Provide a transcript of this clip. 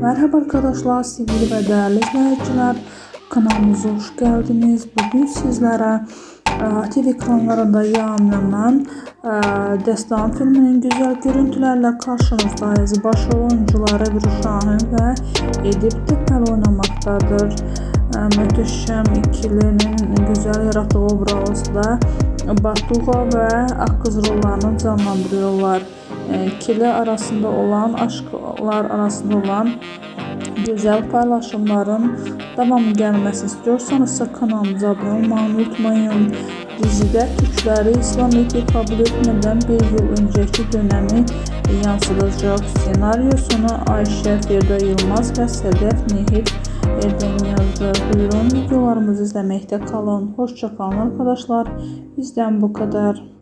Merhaba arkadaşlar, sevgili ve değerli izleyiciler. Kanalımıza hoş geldiniz. Bugün sizlere e, TV ekranlarında yayınlanan e, Destan filminin güzel görüntülerle karşınızdayız. Başrol oyuncuları Ebru Şahin ve Edip Tepel oynamaktadır. E, Müthişem ikilinin güzel yarattığı obrazda Batuha ve Akkız rollarını canlandırıyorlar. İkili arasında olan, aşklar arasında olan güzel paylaşımların devamı gelmesini istiyorsanız kanalımıza abone olmayı unutmayın. Dizide Türkleri İslamiyet'i kabul etmeden bir yıl önceki dönemi yansıtacak senaryosunu Ayşe Ferda Yılmaz ve Sedef Nehir Erdem yazdı. Buyurun videolarımızı izlemekte kalın. Hoşçakalın arkadaşlar. Bizden bu kadar.